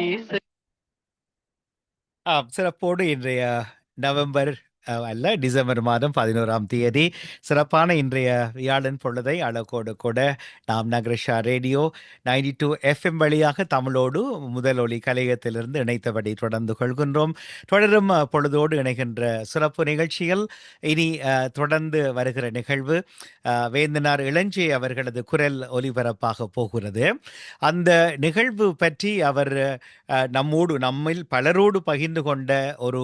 இயேசு சிறப்போடு இன்றைய நவம்பர் அல்ல டிசம்பர் மாதம் பதினோராம் தேதி. சிறப்பான இன்றைய வியாழன் பொழுதை அழகோடு கூட நாம் நகரஷா ரேடியோ நைன்டி டூ எஃப்எம் வழியாக தமிழோடு முதல் ஒளி கலையத்திலிருந்து இணைத்தபடி தொடர்ந்து கொள்கின்றோம். தொடரும் பொழுதோடு இணைகின்ற சிறப்பு நிகழ்ச்சிகள். இனி தொடர்ந்து வருகிற நிகழ்வு வேந்தனார் இளஞ்சி அவர்களது குரல் ஒலிபரப்பாக போகிறது. அந்த நிகழ்வு பற்றி அவர் நம்மோடு நம்மில் பலரோடு பகிர்ந்து கொண்ட ஒரு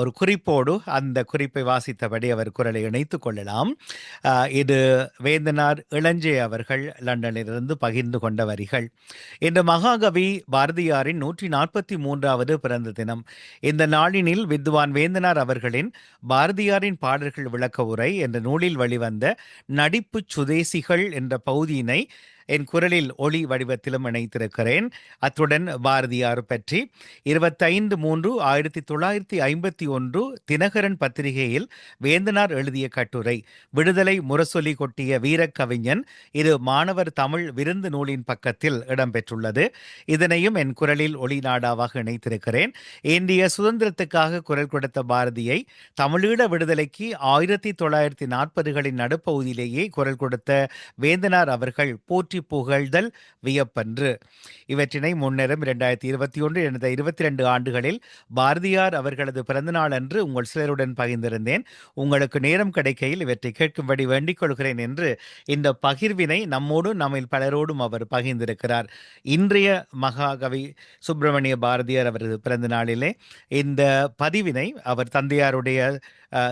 ஒரு குறிப்போடு அந்த குறிப்பை வாசித்தபடி அவர் குரலை இணைத்துக் கொள்ளலாம். இது வேந்தனார் இளஞ்சே அவர்கள் லண்டனிலிருந்து பகிர்ந்து கொண்ட வரிகள். இந்த மகாகவி பாரதியாரின் நூற்றி நாற்பத்தி மூன்றாவது பிறந்த தினம். இந்த நாளினில் வித்வான் வேந்தனார் அவர்களின் பாரதியாரின் பாடல்கள் விளக்க உரை என்ற நூலில் வெளிவந்த நடிப்புச் சுதேசிகள் என்ற பகுதியினை என் குரலில் ஒளி வடிவத்திலும் இணைத்திருக்கிறேன் அத்துடன் பாரதியார் பற்றி. இருபத்தைந்து மூன்று ஆயிரத்தி தொள்ளாயிரத்தி ஐம்பத்தி ஒன்று தினகரன் பத்திரிகையில் வேந்தனார் எழுதிய கட்டுரை விடுதலை முரசொலி கொட்டிய வீரக்கவிஞன். இது மாணவர் தமிழ் விருந்து நூலின் பக்கத்தில் இடம்பெற்றுள்ளது. இதனையும் என் குரலில் ஒளி நாடாவாக இணைத்திருக்கிறேன். இந்திய சுதந்திரத்துக்காக குரல் கொடுத்த பாரதியை தமிழீழ விடுதலைக்கு ஆயிரத்தி தொள்ளாயிரத்தி நாற்பதுகளின் நடுப்பகுதியிலேயே குரல் கொடுத்த வேந்தனார் அவர்கள் போற்றி புகழ்தல் வியப்பன்று. இவற்றினை முன்னரும் இரண்டாயிரத்தி இருபத்தி ஒன்று எனது இருபத்தி ரெண்டு ஆண்டுகளில் பாரதியார் அவர்களது பிறந்தநாள் அன்று உங்கள் சிலருடன் பகிர்ந்திருந்தேன். உங்களுக்கு நேரம் கிடைக்கையில் இவற்றை கேட்கும்படி வேண்டிக் கொள்கிறேன் என்று இந்த பகிர்வினை நம்மோடும் நம்மில் பலரோடும் அவர் பகிர்ந்திருக்கிறார். இன்றைய மகாகவி சுப்பிரமணிய பாரதியார் அவரது பிறந்த நாளிலே இந்த பதிவினை அவர் தந்தையாருடைய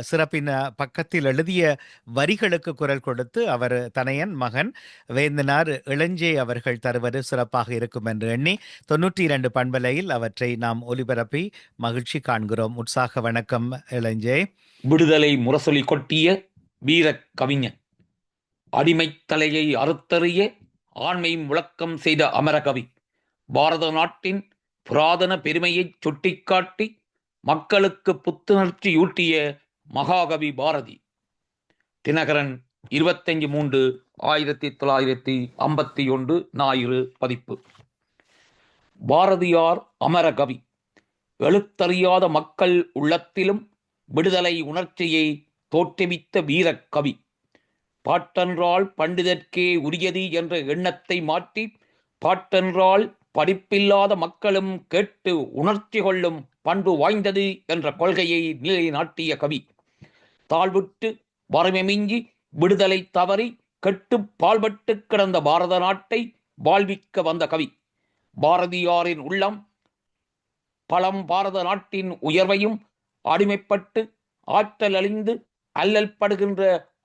சிறப்பின் பக்கத்தில் எழுதிய வரிகளுக்கு குரல் கொடுத்து அவர் தனையன் மகன் வேந்தனார் இளஞ்சே அவர்கள் தருவது சிறப்பாக இருக்கும் என்று எண்ணி தொன்னூற்றி இரண்டு பண்பலையில் அவற்றை நாம் ஒலிபரப்பி மகிழ்ச்சி காண்கிறோம். உற்சாக வணக்கம் இளஞ்சே. விடுதலை முரசொலி கொட்டிய வீர கவிஞன் அடிமை தலையை அறுத்தறிய ஆண்மை முழக்கம் செய்த அமரகவி பாரத நாட்டின் புராதன பெருமையை சுட்டிக்காட்டி மக்களுக்கு புத்துணர்ச்சியூட்டிய மகாகவி பாரதி தினகரன் இருபத்தஞ்சு மூன்று ஆயிரத்தி தொள்ளாயிரத்தி ஐம்பத்தி ஒன்று ஞாயிறு பதிப்பு. பாரதியார் அமரகவி எழுத்தறியாத மக்கள் உள்ளத்திலும் விடுதலை உணர்ச்சியை தோற்றுவித்த வீரக் கவி பாட்டென்றால் பண்டிதற்கே உரியது என்ற எண்ணத்தை மாற்றி பாட்டென்றால் படிப்பில்லாத மக்களும் கேட்டு உணர்ச்சி கொள்ளும் பண்பு வாய்ந்தது என்ற கொள்கையை நிலைநாட்டிய கவி தாழ்விட்டு வறுமை மிஞ்சி விடுதலை தவறி கெட்டு பால்பட்டு கிடந்த பாரத நாட்டை வாழ்விக்க வந்த கவி. பாரதியாரின் உள்ளம் பழம் பாரத நாட்டின் உயர்வையும் அடிமைப்பட்டு ஆற்றல் அழிந்து அல்லல் படுகின்ற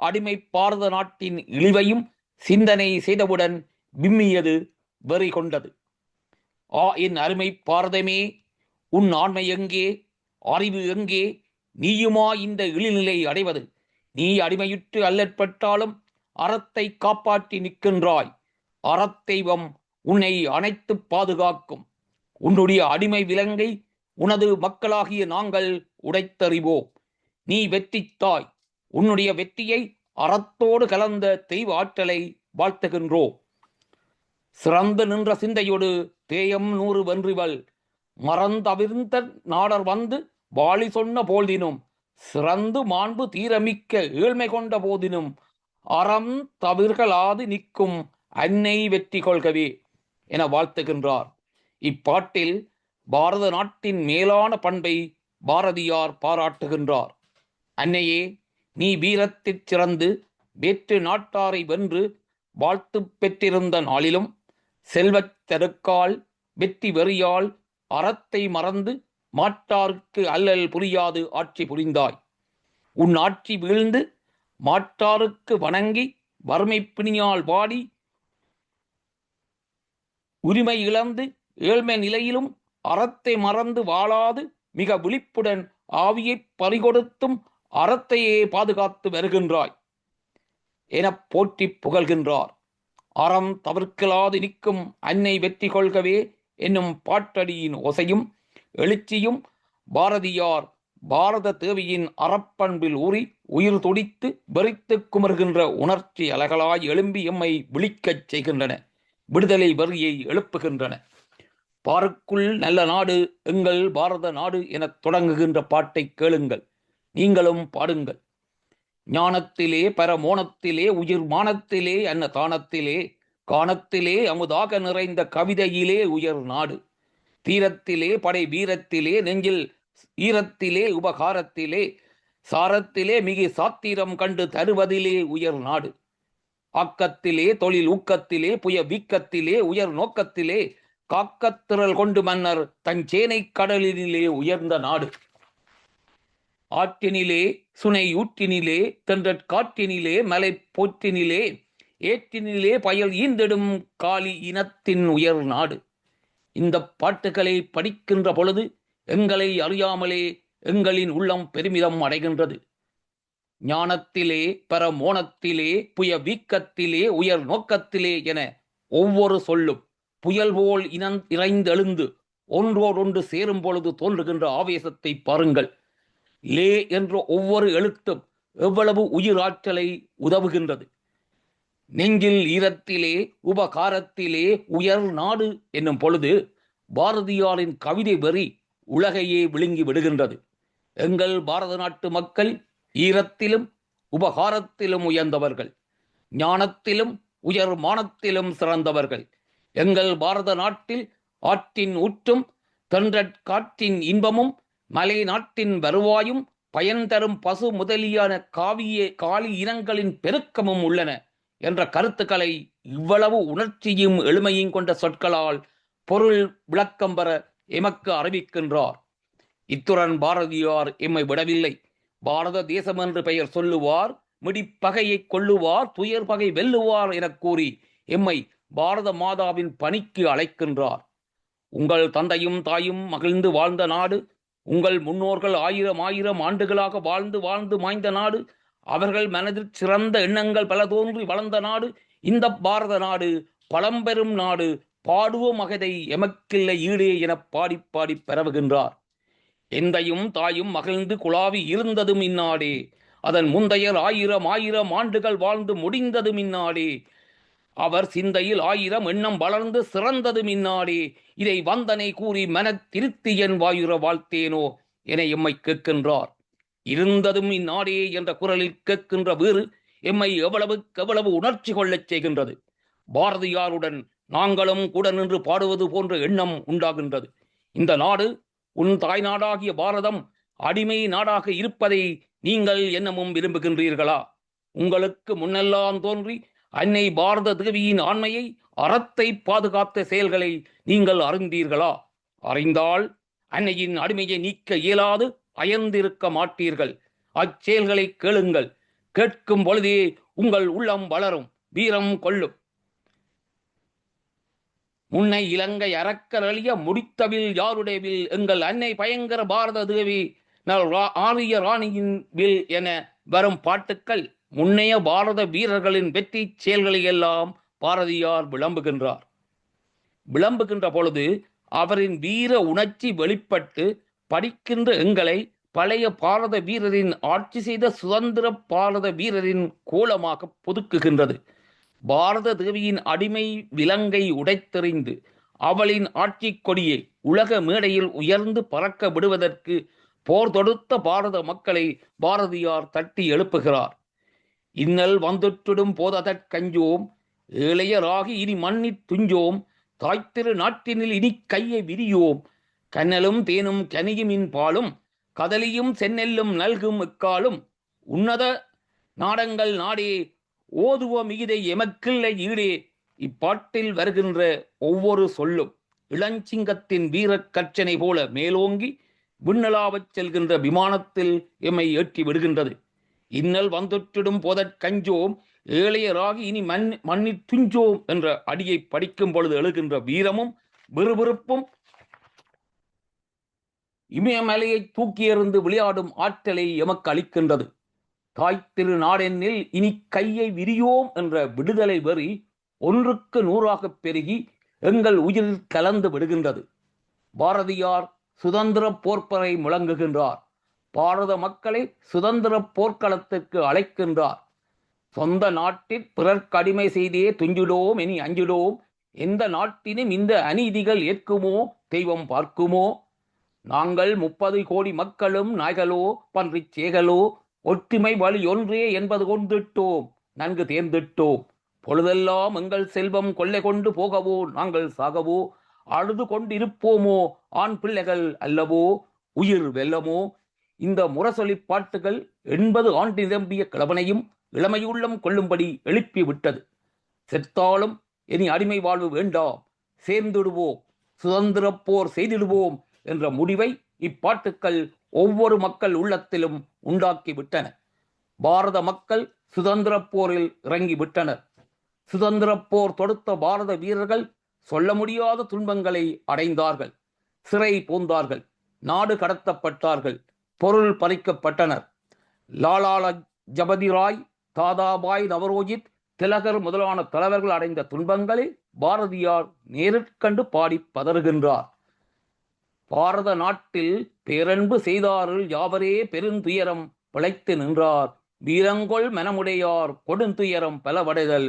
அடிமை பாரத நாட்டின் இழிவையும் சிந்தனை செய்தவுடன் விம்மியது வெறி கொண்டது. ஆ என் அருமை பாரதமே உன் ஆண்மை எங்கே அறிவு எங்கே நீயுமா இந்த இழிநிலை அடைவது? நீ அடிமையுற்று அல்லற்பட்டாலும் அறத்தை காப்பாற்றி நிற்கின்றாய். அறத்தெய்வம் உன்னை அனைத்து பாதுகாக்கும். உன்னுடைய அடிமை விலங்கை உனது மக்களாகிய நாங்கள் உடைத்தறிவோம். நீ வெற்றித்தாய் உன்னுடைய வெற்றியை அறத்தோடு கலந்த தெய்வ ஆற்றலை வாழ்த்துகின்றோம். சிறந்து நின்ற சிந்தையோடு தேயம் நூறு வென்றிவள். மறந்தவிர்ந்த நாடர் வந்து வாழி சொன்ன போல்தினும் சிறந்து மாண்பு தீரமிக்க ஏழ்மை கொண்ட போதினும் அறம் தவிர்களாது நிற்கும் அன்னை வெற்றி கொள்கவே என வாழ்த்துகின்றார். இப்பாட்டில் பாரத நாட்டின் மேலான பண்பை பாரதியார் பாராட்டுகின்றார். அன்னையே நீ வீரத்திற் சிறந்து வேற்று நாட்டாரை வென்று வாழ்த்து பெற்றிருந்த நாளிலும் செல்வத் தெருக்கால் வெற்றி வெறியால் அறத்தை மறந்து மாட்டார்க்கு அல்லல் புரியாது ஆட்சி புரிந்தாய். உன் ஆட்சி வீழ்ந்து மாட்டாருக்கு வணங்கி வறுமை பிணியால் வாடி உரிமை இழந்து ஏழ்மை நிலையிலும் அறத்தை மறந்து வாழாது மிக விழிப்புடன் ஆவியைப் பறிகொடுத்தும் அறத்தையே பாதுகாத்து வருகின்றாய் எனப் போற்றிப் புகழ்கின்றார். அறம் தவிர்க்கலாது நிற்கும் அன்னை வெற்றி கொள்கவே என்னும் பாட்டடியின் ஒசையும் எழுச்சியும் பாரதியார் பாரத தேவியின் அறப்பண்பில் ஊறி உயிர் துடித்து வெறித்து குமர்கின்ற உணர்ச்சி அலகளாய் எழும்பி எம்மை விழிக்கச் செய்கின்றன. விடுதலை வரியை எழுப்புகின்றன. பாருக்குள் நல்ல நாடு எங்கள் பாரத நாடு எனத் தொடங்குகின்ற பாட்டை கேளுங்கள். நீங்களும் பாடுங்கள். ஞானத்திலே பரமோணத்திலே உயிர் மானத்திலே அன்னதானத்திலே காணத்திலே அமுதாக நிறைந்த கவிதையிலே உயர் நாடு. தீரத்திலே படை வீரத்திலே நெஞ்சில் ஈரத்திலே உபகாரத்திலே சாரத்திலே மிகு சாத்திரம் கண்டு தருவதிலே உயர் நாடு. ஆக்கத்திலே தொழில் ஊக்கத்திலே புய வீக்கத்திலே உயர் நோக்கத்திலே காக்கத்திரல் கொண்டு மன்னர் தன் சேனை கடலினிலே உயர்ந்த நாடு. ஆற்றினிலே சுனை ஊற்றினிலே தென்றற் காற்றினிலே மலை போற்றினிலே ஏற்றினிலே பயல் ஈந்திடும் காளி இனத்தின் உயர் நாடு. இந்த பாட்டுகளை படிக்கின்ற பொழுது எங்களை அறியாமலே எங்களின் உள்ளம் பெருமிதம் அடைகின்றது. ஞானத்திலே பரமோணத்திலே புய வீக்கத்திலே உயர் நோக்கத்திலே என ஒவ்வொரு சொல்லும் புயல் போல் இனந் இறைந்தெழுந்து ஒன்றோடொன்று சேரும் பொழுது தோன்றுகின்ற ஆவேசத்தை பாருங்கள். லே என்ற ஒவ்வொரு எழுத்தும் எவ்வளவு உயிராற்றலை உதவுகின்றது. நெஞ்சில் ஈரத்திலே உபகாரத்திலே உயர் நாடு என்னும் பொழுது பாரதியாரின் கவிதை வெறி உலகையே விழுங்கி விடுகின்றது. எங்கள் பாரத நாட்டு மக்கள் ஈரத்திலும் உபகாரத்திலும் உயர்ந்தவர்கள். ஞானத்திலும் உயர் மானத்திலும் சிறந்தவர்கள். எங்கள் பாரத நாட்டில் ஆற்றின் ஊற்றும் தென்றற்காற்றின் இன்பமும் மலை நாட்டின் வருவாயும் பயன் தரும் பசு முதலியான காவிய காலி இனங்களின் பெருக்கமும் உள்ளன. என்ற கருத்துக்களை இவ்வளவு உணர்ச்சியும் எளிமையும் கொண்ட சொற்களால் பொருள் விளக்கம் பெற எமக்கு அறிவிக்கின்றார். இத்துடன் பாரதியார் எம்மை விடவில்லை. பாரத தேசம் என்று பெயர் சொல்லுவார் மிடிப்பகையை கொள்ளுவார் துயர் பகை வெல்லுவார் எனக் கூறி எம்மை பாரத மாதாவின் பணிக்கு அழைக்கின்றார். உங்கள் தந்தையும் தாயும் மகிழ்ந்து வாழ்ந்த நாடு உங்கள் முன்னோர்கள் ஆயிரம் ஆயிரம் ஆண்டுகளாக வாழ்ந்து வாழ்ந்து மாய்ந்த நாடு அவர்கள் மனதில் சிறந்த எண்ணங்கள் பல தோன்றி வளர்ந்த நாடு இந்த பாரத நாடு பழம்பெரும் நாடு பாடுவோம் மகதை எமக்கில்லை ஈடே என பாடி பாடி பரவுகின்றார். எந்தையும் தாயும் மகிழ்ந்து குழாவி இருந்ததும் இந்நாடே. அதன் முந்தையர் ஆயிரம் ஆயிரம் ஆண்டுகள் வாழ்ந்து முடிந்ததும் இந்நாடே. அவர் சிந்தையில் ஆயிரம் எண்ணம் வளர்ந்து சிறந்ததும் இந்நாடே. இதை வந்தனை கூறி மனத் திருத்தி என் வாயுர வாழ்த்தேனோ என எம்மை கேட்கின்றார். இருந்ததும் இந்நாடே என்ற குரலில் கேட்கின்ற வீறு எம்மை எவ்வளவுக்கு எவ்வளவு உணர்ச்சி கொள்ளச் செய்கின்றது. பாரதியாருடன் நாங்களும் கூட நின்று பாடுவது போன்ற எண்ணம் உண்டாகின்றது. இந்த நாடு உன் தாய் நாடாகிய பாரதம் அடிமை நாடாக இருப்பதை நீங்கள் என்னமும் விரும்புகின்றீர்களா? உங்களுக்கு முன்னெல்லாம் தோன்றி அன்னை பாரத தேவியின் ஆண்மையை அறத்தை பாதுகாத்த செயல்களை நீங்கள் அறிந்தீர்களா? அறிந்தால் அன்னையின் அடிமையை நீக்க இயலாது அயர்ந்திருக்க மாட்டீர்கள். அச்செயல்களை கேளுங்கள். கேட்கும் பொழுதே உங்கள் உள்ளம் வளரும். வீரம் கொள்ளும். முன்னை இலங்கை அறக்கரளிய முடித்தவில் யாருடைய வில்? எங்கள் அன்னை பயங்கர பாரத தேவி ஆரிய ராணியின் வில் என வரும் பாட்டுக்கள் முன்னைய பாரத வீரர்களின் வெற்றி செயல்களை எல்லாம் பாரதியார் விளம்புகின்றார். விளம்புகின்ற பொழுது அவரின் வீர உணர்ச்சி வெளிப்பட்டு படிக்கின்ற எங்களை பழைய பாரத வீரரின் ஆட்சி செய்த சுதந்திர பாரத வீரரின் கோலமாக பொதுக்குகின்றது. பாரத தேவியின் அடிமை விலங்கை உடைத்தெறிந்து அவளின் ஆட்சி கொடியை உலக மேடையில் உயர்ந்து பறக்க விடுவதற்கு போர் தொடுத்த பாரத மக்களை பாரதியார் தட்டி எழுப்புகிறார். இன்னல் வந்துற்றிடும் போததற்கஞ்சோம் ஏழையராகி இனி மண்ணிற் துஞ்சோம் தாய்த்திரு நாட்டினில் இனி கையை விரியோம் கன்னலும் தேனும் கனியுமின் பாலும் கதலியும் செந்நெல்லும் நல்கும் இக்காலும். உன்னத நாடங்கள் நாடே ஓதுவ மிகுதை எமக்கில்லை ஈடே. இப்பாட்டில் வருகின்ற ஒவ்வொரு சொல்லும் இளஞ்சிங்கத்தின் வீரக் கர்ச்சனை போல மேலோங்கி விண்ணலாவச் செல்கின்ற விமானத்தில் எம்மை ஏற்றி விடுகின்றது. இன்னல் வந்துற்றிடும் போதற்கஞ்சோம் ஏழையராகி இனி மண் மண்ணி துஞ்சோம் என்ற அடியை படிக்கும் பொழுது எழுகின்ற வீரமும் விறுவிறுப்பும் இமயமலையை தூக்கி எறிந்து விளையாடும் ஆற்றலை எமக்கு அளிக்கின்றது. தாய் திரு நாடென்னில் இனி கையை விரியோம் என்ற விடுதலை வெறி ஒன்றுக்கு நூறாகப் பெருகி எங்கள் உயிரில் கலந்து விடுகின்றது. பாரதியார் சுதந்திர போர்ப்பரை முழங்குகின்றார். பாரத மக்களை சுதந்திர போர்க்களத்திற்கு அழைக்கின்றார். சொந்த நாட்டில் பிறர்க்கு அடிமை செய்தே துஞ்சிடோம் இனி அஞ்சிடோம். எந்த நாட்டினும் இந்த அநீதிகள் ஏற்குமோ தெய்வம் பார்க்குமோ? நாங்கள் முப்பது கோடி மக்களும் நாய்களோ பன்றிச் சேகலோ ஒற்றுமை வழி ஒன்றே என்பது கொண்டுட்டோம் நன்கு தேர்ந்திட்டோம். பொழுதெல்லாம் எங்கள் செல்வம் கொள்ளை கொண்டு போகவோ நாங்கள் சாகவோ அழுது கொண்டிருப்போமோ ஆண் பிள்ளைகள் அல்லவோ உயிர் வெல்லமோ? இந்த முரசொலி பாட்டுகள் எண்பது ஆண்டு நிரம்பிய கிழவனையும் இளமையுள்ளம் கொள்ளும்படி எழுப்பி விட்டது செத்தாலும் இனி அடிமை வாழ்வு வேண்டாம் சேர்ந்துடுவோம் சுதந்திரப் போர் செய்திடுவோம் என்ற முடிவை இப்பாட்டுக்கள் ஒவ்வொரு மக்கள் உள்ளத்திலும் உண்டாக்கிவிட்டன. பாரத மக்கள் சுதந்திர போரில் இறங்கி விட்டனர் போர் தொடுத்த பாரத வீரர்கள் சொல்ல முடியாத துன்பங்களை அடைந்தார்கள். சிறை பூந்தார்கள் நாடு கடத்தப்பட்டார்கள் பொருள் பறிக்கப்பட்டனர். லாலா ஜபதி ராய் தாதாபாய் நவரோஜித் திலகர் முதலான தலைவர்கள் அடைந்த துன்பங்களை பாரதியார் நேரிற்கண்டு பாடி பதறுகின்றார். பாரத நாட்டில் பேரன்பு செய்தாருள் யாவரே பெருந்துயரம். பிழைத்து நின்றார். வீரங்கொள் மனமுடையார். கொடுந்துயரம் பலவடைதல்.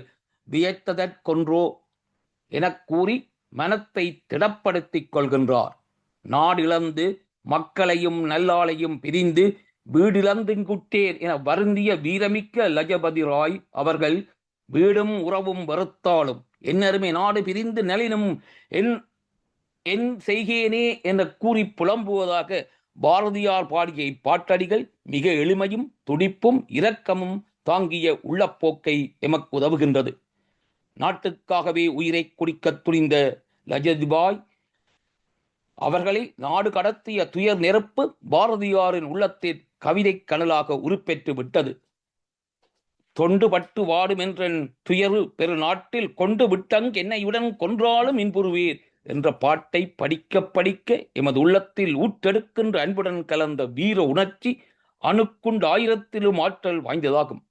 வியத்ததற்கொன்றோ எனக் கூறி மனத்தை திடப்படுத்திக் கொள்கின்றார். நாடிழந்து மக்களையும் நல்லாளையும் பிரிந்து வீடிழந்துங்குட்டேன் என வருந்திய வீரமிக்க லஜபதி ராய் அவர்கள் வீடும் உறவும் வெறுத்தாலும் என்னருமே நாடு பிரிந்து நலினும் என் என் செய்கேனே என கூறி புலம்புவதாக பாரதியார் பாடிய இப்பாட்டடிகள் மிக எளிமையும் துடிப்பும் இரக்கமும் தாங்கிய உள்ளப்போக்கை எமக்கு உதவுகின்றது. நாட்டுக்காகவே உயிரை குடிக்கத் துணிந்த லஜதிபாய் அவர்களை நாடு கடத்திய துயர் நெருப்பு பாரதியாரின் உள்ளத்தில் கவிதை கனலாக உருப்பெற்று விட்டது. தொண்டு பட்டு வாடும் என்ற துயரு பெரு நாட்டில் கொண்டு விட்டங் என்னையுடன் கொன்றாலும் இன்புறுவீர். என்ற பாட்டை படிக்க படிக்க எமது உள்ளத்தில் ஊற்றெடுக்கின்ற அன்புடன் கலந்த வீர உணர்ச்சி அணுக்குண்டு ஆயிரத்திலும் ஆற்றல் வாய்ந்ததாகும்.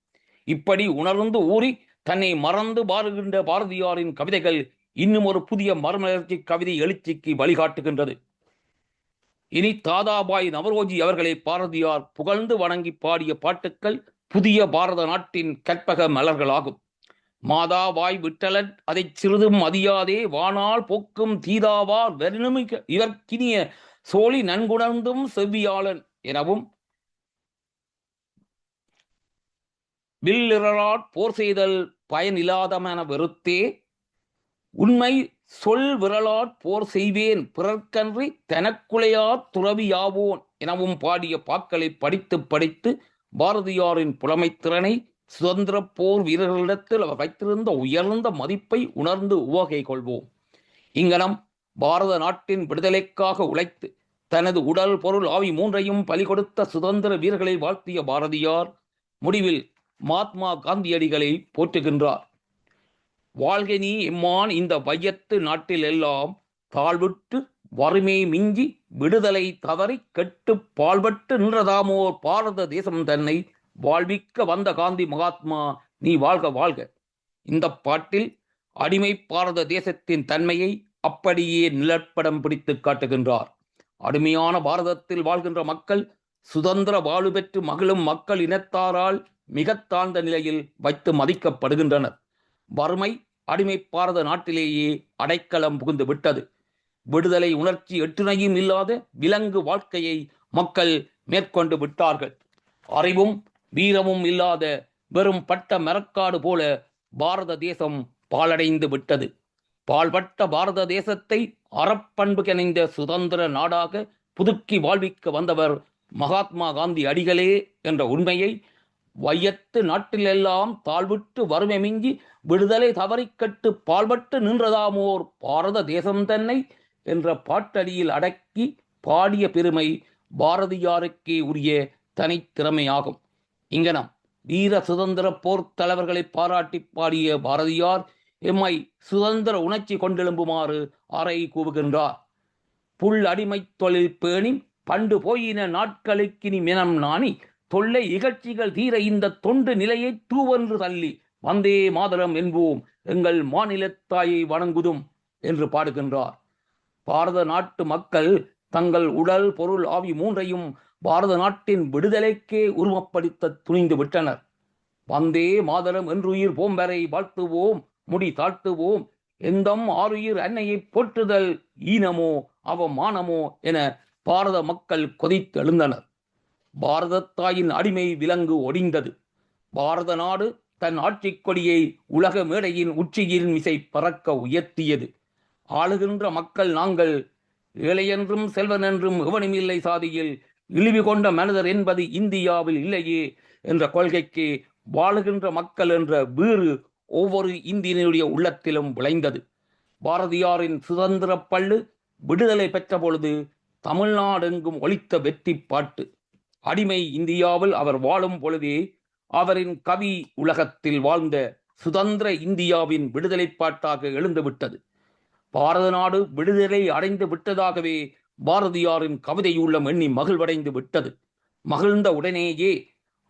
இப்படி உணர்ந்து ஊறி தன்னை மறந்து பாருகின்ற பாரதியாரின் கவிதைகள் இன்னும் ஒரு புதிய மறுமலர்ச்சி கவிதை எழுச்சிக்கு வழிகாட்டுகின்றது. இனி தாதாபாய் நவரோஜி அவர்களை பாரதியார் புகழ்ந்து வணங்கி பாடிய பாட்டுக்கள் புதிய பாரத நாட்டின் கற்பக மலர்களாகும். மாதா வாய் விட்டலன் அதைச் சிறிதும் அதியாதே வானால் போக்கும் தீதாவார் வெறுமிக இவர்க்கினிய சோழி நன்குணர்ந்தும் செவ்வியாளன் எனவும் வில்லிரலாட் போர் செய்தல் பயனில்லாதமென வெறுத்தே உண்மை சொல் விரலாட் போர் செய்வேன் பிறர்க்கன்றி தனக்குலையா துறவியாவோன் எனவும் பாடிய பாக்களை படித்து படித்து பாரதியாரின் புலமைத்திறனை சுதந்திர போர் வீரர்களிடத்தில் அவர் வைத்திருந்த உயர்ந்த மதிப்பை உணர்ந்து உவகை கொள்வோம். இங்கனம் பாரத நாட்டின் விடுதலைக்காக உழைத்து தனது உடல் பொருள் ஆவி மூன்றையும் பலி கொடுத்த சுதந்திர வீரர்களை வாழ்த்திய பாரதியார் முடிவில் மகாத்மா காந்தியடிகளை போற்றுகின்றார். வாழ்க நீ எம்மான் இந்த வையத்து நாட்டில் எல்லாம் தாழ்விட்டு வறுமை மிஞ்சி விடுதலை தவறி கெட்டு பால்பட்டு நின்றதாமோர் பாரத தேசம் தன்னை வாழ்விக்க வந்த காந்தி மகாத்மா நீ வாழ்க வாழ்க. இந்த பாட்டில் அடிமை பாரத தேசத்தின் தன்மையை அப்படியே நிலப்படம் பிடித்து காட்டுகின்றார். அடிமையான பாரதத்தில் வாழ்கின்ற மக்கள் சுதந்திர வாழ்வு பெற்று மகிழும் மக்கள் இனத்தாரால் மிக தாழ்ந்த நிலையில் வைத்து மதிக்கப்படுகின்றனர். வறுமை அடிமை பாரத நாட்டிலேயே அடைக்கலம் புகுந்து விட்டது. விடுதலை உணர்ச்சி எட்டுணையும் இல்லாத விலங்கு வாழ்க்கையை மக்கள் மேற்கொண்டு விட்டார்கள். அறிவும் வீரமும் இல்லாத வெறும் பட்ட மரக்காடு போல பாரத தேசம் பாலடைந்து விட்டது. பால்பட்ட பாரத தேசத்தை அறப்பண்பு கணிந்த சுதந்திர நாடாக புதுக்கி வாழ்விக்க வந்தவர் மகாத்மா காந்தி அடிகளே என்ற உண்மையை வையத்து நாட்டிலெல்லாம் தாழ்விட்டு வறுமை மிஞ்சி விடுதலை தவறிக்கட்டு பால்பட்டு நின்றதாமோர் பாரத தேசம் தன்னை என்ற பாட்டடியில் அடக்கி பாடிய பெருமை பாரதியாருக்கே உரிய தனித்திறமையாகும். இங்கனம் வீர சுதந்திர போர் தலைவர்களை பாராட்டி பாடிய பாரதியார் எம்மை சுதந்திர உணர்ச்சி கொண்டெழும்புமாறு அறை கூவுகின்றார். புல் அடிமை தொழில் பேணி பண்டு போயின நாட்களுக்கினி மினம் நாணி தொல்லை இகழ்ச்சிகள் தீர இந்த தொண்டு நிலையை தூவென்று தள்ளி வந்தே மாதரம் என்போம் எங்கள் மாநிலத்தாயை வணங்குதும் என்று பாடுகின்றார். பாரத நாட்டு மக்கள் தங்கள் உடல் பொருள் ஆவி மூன்றையும் பாரத நாட்டின் விடுதலைக்கே உருவப்படுத்த துணிந்து விட்டனர். வந்தே மாதரம் என்றுயிர் போம்பரை வாழ்த்துவோம் முடி தாழ்த்துவோம். எந்தம் ஆறுயிர் அன்னையை போற்றுதல் ஈனமோ அவமானமோ என பாரத மக்கள் கொதித்தெழுந்தனர். பாரதத்தாயின் அடிமை விலங்கு ஒடிந்தது. பாரத நாடு தன் ஆட்சிக் கொடியை உலக மேடையின் உச்சியின் மிசை பறக்க உயர்த்தியது. ஆளுகின்ற மக்கள் நாங்கள் ஏழையென்றும் செல்வனென்றும் எவனுமில்லை சாதியில் இழிவு கொண்ட மனிதர் என்பது இந்தியாவில் இல்லையே என்ற கொள்கைக்கு வாழுகின்ற மக்கள் என்ற வீறு ஒவ்வொரு இந்தியனுடைய உள்ளத்திலும் விளைந்தது. பாரதியாரின் சுதந்திர பள்ளு விடுதலை பெற்ற பொழுது தமிழ்நாடெங்கும் ஒழித்த வெற்றி பாட்டு அடிமை இந்தியாவில் அவர் வாழும் பொழுதே அவரின் கவி உலகத்தில் வாழ்ந்த சுதந்திர இந்தியாவின் விடுதலை பாட்டாக எழுந்துவிட்டது. பாரத நாடு விடுதலை அடைந்து விட்டதாகவே பாரதியாரின் கவிதை உள்ளம் எண்ணி மகிழ்வடைந்து விட்டது. மகிழ்ந்த உடனேயே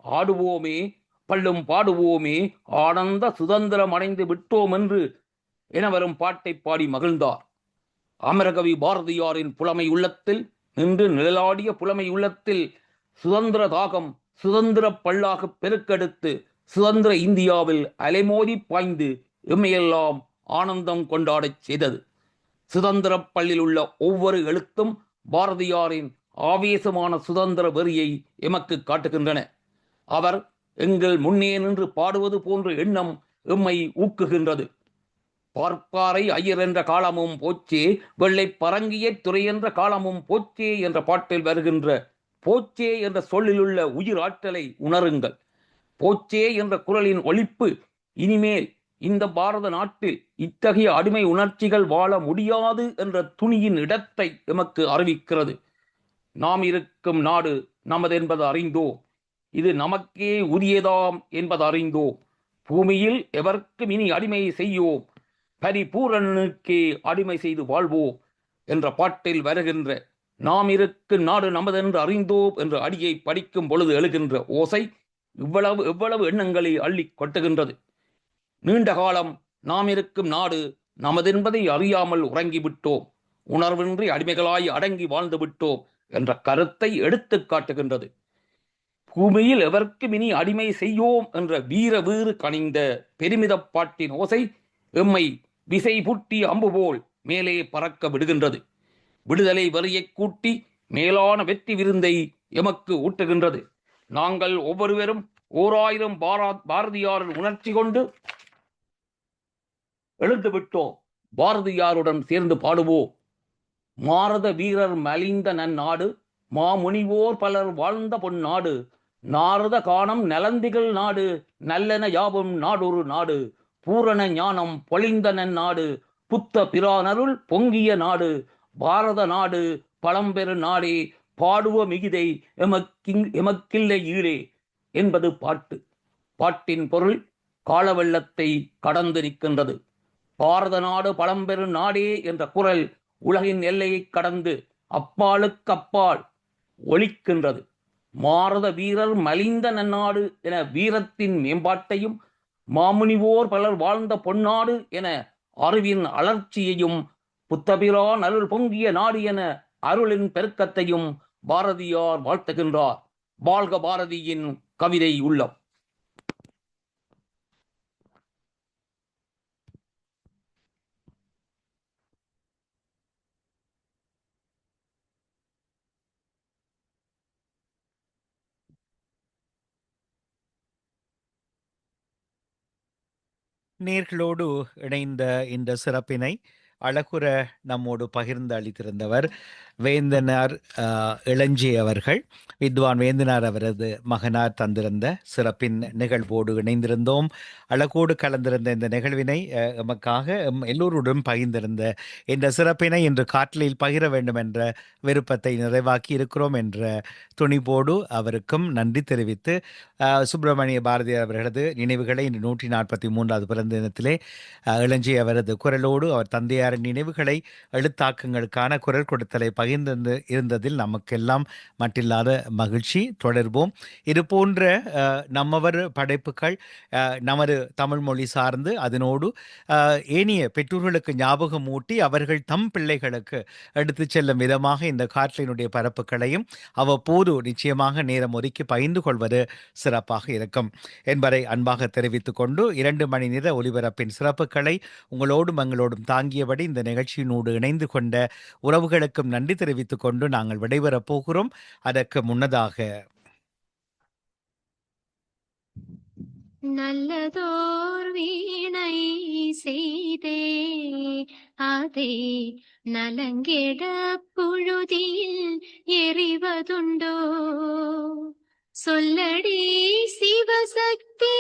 ஆடுவோமே பள்ளும் பாடுவோமே ஆனந்த சுதந்திரம் அடைந்து விட்டோம் என்று என வரும் பாட்டை பாடி மகிழ்ந்தார். அமரகவி பாரதியாரின் புலமை உள்ளத்தில் நின்று நிழலாடிய புலமை உள்ளத்தில் சுதந்திர தாகம் சுதந்திர பல்லாக பெருக்கெடுத்து சுதந்திர இந்தியாவில் அலைமோதி பாய்ந்து எம்மையெல்லாம் ஆனந்தம் கொண்டாடச் செய்தது. சுதந்திரப் பள்ளியில் உள்ள ஒவ்வொரு எழுத்தும் பாரதியாரின் ஆவேசமான சுதந்திர வெறியை எமக்கு காட்டுகின்றன. அவர் எங்கள் முன்னே நின்று பாடுவது போன்ற எண்ணம் எம்மை ஊக்குகின்றது. பார்ப்பாரை ஐயர் என்ற காலமும் போச்சே வெள்ளை பரங்கிய துறை என்ற காலமும் போச்சே என்ற பாட்டில் வருகின்ற போச்சே என்ற சொல்லிலுள்ள உயிர் ஆற்றலை உணருங்கள். போச்சே என்ற குரலின் ஒழிப்பு இனிமேல் இந்த பாரத நாட்டில் இத்தகைய அடிமை உணர்ச்சிகள் வாழ முடியாது என்ற துணியின் இடத்தை எமக்கு அறிவிக்கிறது. நாம் இருக்கும் நாடு நமது என்பது அறிந்தோம். இது நமக்கே உரியதாம் என்பது அறிந்தோம். பூமியில் எவர்க்கும் இனி அடிமை செய்யோம். பரிபூரனுக்கே அடிமை செய்து வாழ்வோம் என்ற பாட்டில் வருகின்ற நாம் இருக்கும் நாடு நமதென்று அறிந்தோம் என்ற அடியை படிக்கும் பொழுது எழுகின்ற ஓசை இவ்வளவு எவ்வளவு எண்ணங்களை அள்ளி கொட்டுகின்றது. நீண்ட காலம் நாம் இருக்கும் நாடு நமதென்பதை அறியாமல் உறங்கிவிட்டோம். உணர்வின்றி அடிமைகளாய் அடங்கி வாழ்ந்து விட்டோம் என்ற கருத்தை எடுத்து காட்டுகின்றது. பூமியில் எவர்க்கும் இனி அடிமை செய்யோம் என்ற வீர வீறு கனிந்த பெருமித பாட்டின் ஓசை எம்மை விசை புட்டி அம்பு போல் மேலே பறக்க விடுகின்றது. விடுதலை வரியை கூட்டி மேலான வெற்றி விருந்தை எமக்கு ஊட்டுகின்றது. நாங்கள் ஒவ்வொருவரும் ஓர் ஆயிரம் பாரதியாரின் உணர்ச்சி கொண்டு எழுந்து விட்டோம். பாரதியாருடன் சேர்ந்து பாடுவோம். மாரத வீரர் மலிந்த நன்னாடு மாமுனிவோர் பலர் வாழ்ந்த பொன்னாடு நாரத காணம் நலந்திகள் நாடு நல்லென யாவும் நாடொரு நாடு பூரண ஞானம் பொழிந்த நன்னாடு புத்த பிரானருள் பொங்கிய நாடு பாரத நாடு பழம்பெரு நாடே பாடுவ மிகுதை எமக்கிங் எமக்கில்லை ஈரே என்பது பாட்டு. பாட்டின் பொருள் காலவெள்ளத்தை கடந்து நிற்கின்றது. பாரத நாடு பழம்பெரு நாடே என்ற குரல் உலகின் எல்லையை கடந்து அப்பாலுக்கு அப்பால் ஒழிக்கின்றது மாரத வீரர் மலிந்த நன்னாடு என வீரத்தின் மேம்பாட்டையும் மாமுனிவோர் பலர் வாழ்ந்த பொன்னாடு என அறிவின் அலர்ச்சியையும் புத்தபிரான் அருள் பொங்கிய நாடு என அருளின் பெருக்கத்தையும் பாரதியார் வாழ்த்துகின்றார். வாழ்க பாரதியின் கவிதை உள்ளம். நேர்களோடு இணைந்த இந்த சிறப்பினை அழகுற நம்மோடு பகிர்ந்து அளித்திருந்தவர் வேந்தனார் இளஞ்சி அவர்கள். வித்வான் வேந்தனார் அவரது மகனார் தந்திருந்த சிறப்பின் நிகழ்வோடு இணைந்திருந்தோம். அழகோடு கலந்திருந்த இந்த நிகழ்வினை எமக்காக எம் எல்லோருடன் பகிர்ந்திருந்த இந்த சிறப்பினை இன்று காற்றலில் பகிர வேண்டும் என்ற விருப்பத்தை நிறைவாக்கி இருக்கிறோம் என்ற துணிவோடு அவருக்கும் நன்றி தெரிவித்து சுப்பிரமணிய பாரதியார் அவர்களது நினைவுகளை இன்று நூற்றி நாற்பத்தி மூன்றாவது பிறந்த தினத்திலே இளஞ்சி அவரது குரலோடு அவர் தந்தையார் தந்தையாரின் நினைவுகளை எழுத்தாக்கங்களுக்கான குரல் கொடுத்தலை பகிர்ந்து இருந்ததில் நமக்கெல்லாம் மட்டில்லாத மகிழ்ச்சி. தொடர்வோம். இது போன்ற நம்மவர் படைப்புகள் நமது தமிழ் மொழி சார்ந்து அதனோடு ஏனிய ஏனைய பெற்றோர்களுக்கு ஞாபகம் ஊட்டி அவர்கள் தம் பிள்ளைகளுக்கு எடுத்துச் செல்லும் விதமாக இந்த காற்றினுடைய பரப்புகளையும் அவ்வப்போது நிச்சயமாக நேரம் ஒதுக்கி பகிர்ந்து கொள்வது சிறப்பாக இருக்கும் என்பதை அன்பாக தெரிவித்துக் கொண்டு இரண்டு மணி நேர ஒலிபரப்பின் சிறப்புகளை உங்களோடும் எங்களோடும் தாங்கியபடி இந்த நிகழ்ச்சியினோடு இணைந்து கொண்ட உறவுகளுக்கும் நன்றி தெரிவித்துக் கொண்டு நாங்கள் விடைபெறப் போகிறோம். அதற்கு முன்னதாக நல்லதோர் வீணை செய்தே அதை நலங்கெட புழுதியில் எறிவதுண்டோ? சொல்லடி சிவசக்தி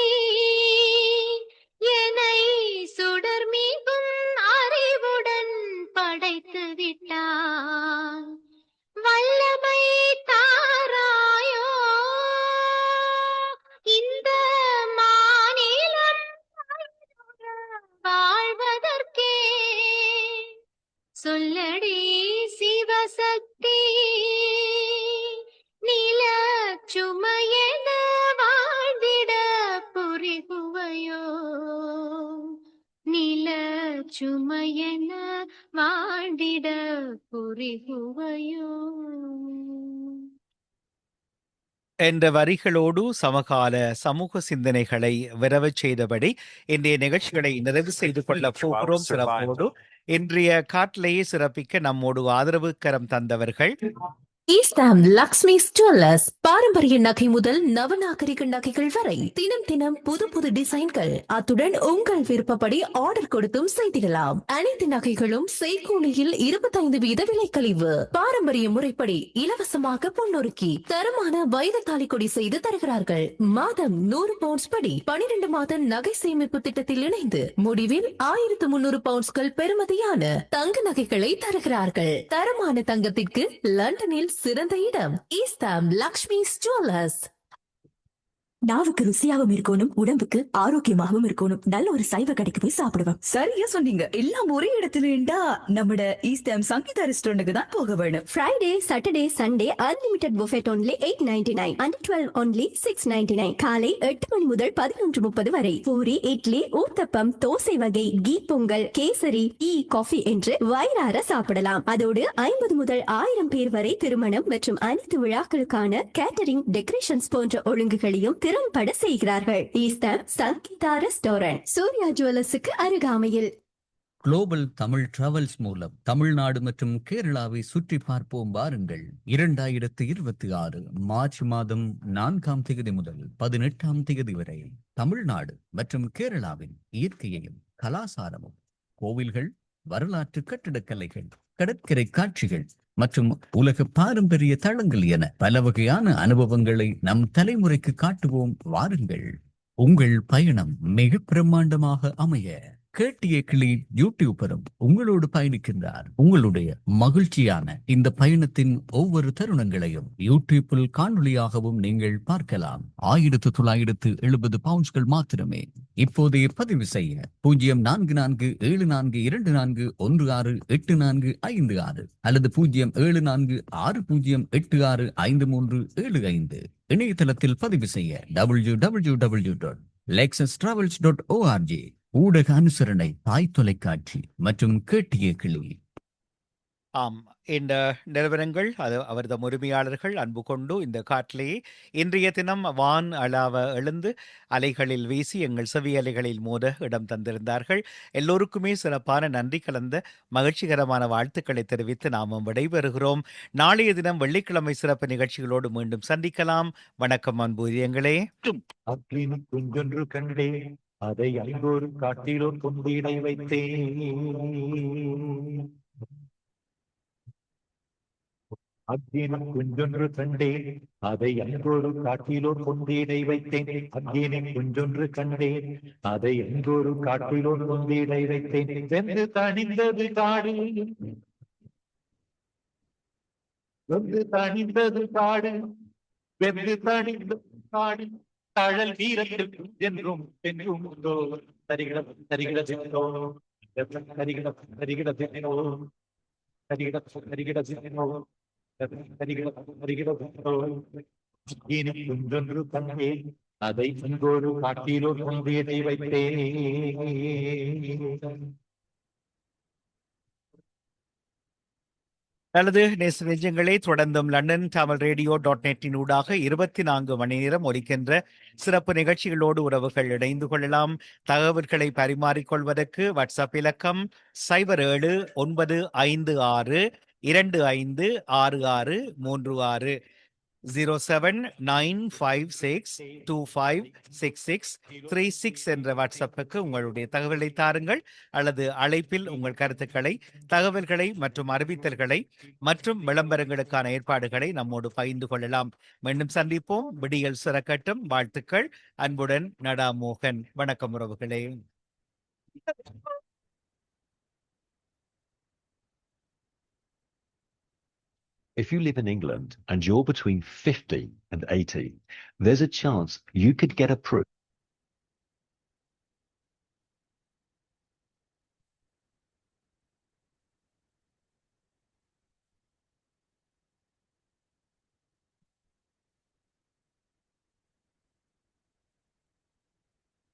என்னை சுடர் மீகும் அறிவுடன் படைத்து விட்டாய் வல்லமை தாராயோ இந்த மாநிலம் வாழ்வதற்கே. சொல்லடி சிவசக்தி நில சுமை சுமையென வாழ்ந்திட புரிகுவையோ என்ற வரிகளோடு சமகால சமூக சிந்தனைகளை விரவச் செய்தபடி இன்றைய நிகழ்ச்சிகளை நிறைவு செய்து கொள்ள போகிறோம் சிறப்போடு. இன்றைய காட்டிலேயே சிறப்பிக்க நம்மோடு ஆதரவு கரம் தந்தவர்கள் ஈஸ்டாம் லக்ஷ்மி ஸ்டோலர்ஸ் பாரம்பரிய நகை முதல் நவநாகரிக நகைகள் வரை. தினம் தினம் புது புது டிசைன்கள். அத்துடன் உங்கள் விருப்பப்படி ஆர்டர் கொடுத்தும் செய்திடலாம். அனைத்து நகைகளும் செய்கூலியில் இருபத்தைந்து வீத விலை கழிவு. பாரம்பரிய முறைப்படி இலவசமாக பொன்னொருக்கி தரமான வைர தாலிக்கொடி செய்து தருகிறார்கள். மாதம் நூறு பவுண்ட்ஸ் படி பனிரெண்டு மாத நகை சேமிப்பு திட்டத்தில் இணைந்து முடிவில் ஆயிரத்து முன்னூறு பவுண்ட்ஸ்கள் பெறுமதியான தங்க நகைகளை தருகிறார்கள். தரமான தங்கத்திற்கு லண்டனில் சிறந்த இடம். ஈஸ்டாம் லக்ஷ்மி ஜுவல்லர்ஸ் நாவுக்கு ருசியாகவும் இருக்கணும் உடம்புக்கு ஆரோக்கியமாகவும் இருக்கணும். நல்ல ஒரு சைவ கடைக்கு போய் சாப்பிடுவோம். சரியா சொன்னீங்க. எல்லாம் ஒரே இடத்துல இருந்தா நம்மட ஈஸ்டாம் சங்கீதா ரெஸ்டாரண்ட்டுக்கு தான் போக வேணும். Friday, Saturday, Sunday unlimited buffet only 8.99 and 12 only 6.99 காலை எட்டு மணி முதல் பதினொன்று முப்பது வரை. பூரி இட்லி ஊத்தப்பம் தோசை வகை key pongal kesari tea coffee என்று வயிறார சாப்பிடலாம். அதோடு ஐம்பது முதல் ஆயிரம் பேர் வரை திருமணம் மற்றும் அனைத்து விழாக்களுக்கான கேட்டரிங் டெக்கரேஷன்ஸ் போன்ற ஒழுங்குகளையும் திறம்பட செய்கிறார்கள். ஈஸ்டர் சங்கீதா ரெஸ்டாரண்ட் சூர்யா ஜுவல்லர்ஸுக்கு அருகாமையில். குளோபல் தமிழ் டிராவல்ஸ் மூலம் தமிழ்நாடு மற்றும் கேரளாவை சுற்றி பார்ப்போம் வாருங்கள். இரண்டாயிரத்து இருபத்தி ஆறு மார்ச் மாதம் நான்காம் தேதி முதல் பதினெட்டாம் தேதி வரை தமிழ்நாடு மற்றும் கேரளாவின் இயற்கையையும் கலாசாரமும் கோவில்கள் வரலாற்று கட்டிடக்கலைகள் கடற்கரை காட்சிகள் மற்றும் உலக பாரம்பரிய தளங்கள் என பல வகையான அனுபவங்களை நம் தலைமுறைக்கு காட்டுவோம். வாருங்கள். உங்கள் பயணம் மிக பிரம்மாண்டமாக அமைய. கேட்டிய கிளி யூடியூபரும் உங்களோடு பயணிக்கின்றார். உங்களுடைய மகிழ்ச்சியான இந்த பயணத்தின் ஒவ்வொரு தருணங்களையும் யூடியூப்பில் காணொளியாகவும் நீங்கள் பார்க்கலாம். ஆயிரத்து தொள்ளாயிரத்து எழுபது பவுண்ட்ஸ்கள் மாத்திரமே. இப்போதைய பதிவு செய்ய பூஜ்ஜியம் நான்கு நான்கு ஏழு நான்கு இரண்டு நான்கு ஒன்று ஆறு எட்டு நான்கு ஐந்து ஆறு அல்லது பூஜ்ஜியம் ஏழு நான்கு ஆறு பூஜ்ஜியம் எட்டு ஆறு ஐந்து மூன்று ஏழு ஐந்து. இணையதளத்தில் பதிவு செய்ய W W W dot Lexus travels dot ORG ஊடக அனுசரணை தாய் தொலைக்காட்சி மற்றும் கேட்டிய கிளி. ஆம் இந்த நிறுவனங்கள் அது அவரது உரிமையாளர்கள் அன்பு கொண்டு இந்த காட்டிலேயே இன்றைய தினம் வான் அளாவ எழுந்து அலைகளில் வீசி எங்கள் செவி அலைகளில் மோத இடம் தந்திருந்தார்கள். எல்லோருக்குமே சிறப்பான நன்றி கலந்த மகிழ்ச்சிகரமான வாழ்த்துக்களை தெரிவித்து நாமும் விடைபெறுகிறோம். நாளைய தினம் வெள்ளிக்கிழமை சிறப்பு நிகழ்ச்சிகளோடு மீண்டும் சந்திக்கலாம். வணக்கம் அன்பு கண்டே. அதை ஐந்தோரு காட்டிலோ கொண்டிடை வைத்தேன். அக்கினி குஞ்சொன்று கண்டேன் அதை ஐந்தோரு காட்டிலோ கொண்டிடை வைத்தேன். அக்கினி குஞ்சொன்று கண்டேன் அதை ஐந்தோரு காட்டிலோ கொண்டிடை வைத்தேன். சென்று தணிந்தது காடு வெந்து தணிந்தது காடு வெந்து தணிந்தது காடு தழல் வீரத்திற்கும் என்றும் என்றும் உண்டோ தரிகிட தரிகிட தினோ தரிகிட தரிகிட தினோ தரிகிட தரிகிட தரிகிட தரிகிட எனக்கொன்றொன்று தந்தே அதை இங்கோரு காட்டிலோ கொண்டேதை வைத்தேன் நல்லது நேச நெஞ்சங்களே தொடர்ந்தும் லண்டன் தமிழ் ரேடியோ டாட் நெட்டின் ஊடாக இருபத்தி நான்கு மணி நேரம் ஒலிக்கின்ற சிறப்பு நிகழ்ச்சிகளோடு உறவுகள் இணைந்து கொள்ளலாம். தகவல்களை பரிமாறிக்கொள்வதற்கு வாட்ஸ்அப் இலக்கம் சைபர் ஏழு ஒன்பது ஐந்து ஆறு இரண்டு ஐந்து ஆறு ஆறு மூன்று ஆறு. Zero seven nine five six two five six six three six என்ற வாட்ஸ்அப்புக்கு உங்களுடைய தகவலை தாருங்கள். அல்லது அழைப்பில் உங்கள் கருத்துக்களை தகவல்களை மற்றும் அறிவித்தல்களை மற்றும் விளம்பரங்களுக்கான ஏற்பாடுகளை நம்மோடு பகிர்ந்து கொள்ளலாம். மீண்டும் சந்திப்போம். விடியல் சிறக்கட்டும். வாழ்த்துக்கள். அன்புடன் நடா மோகன் வணக்கம் உறவுகளே. If you live in England and you're between 50 and 80, there's a chance you could get approved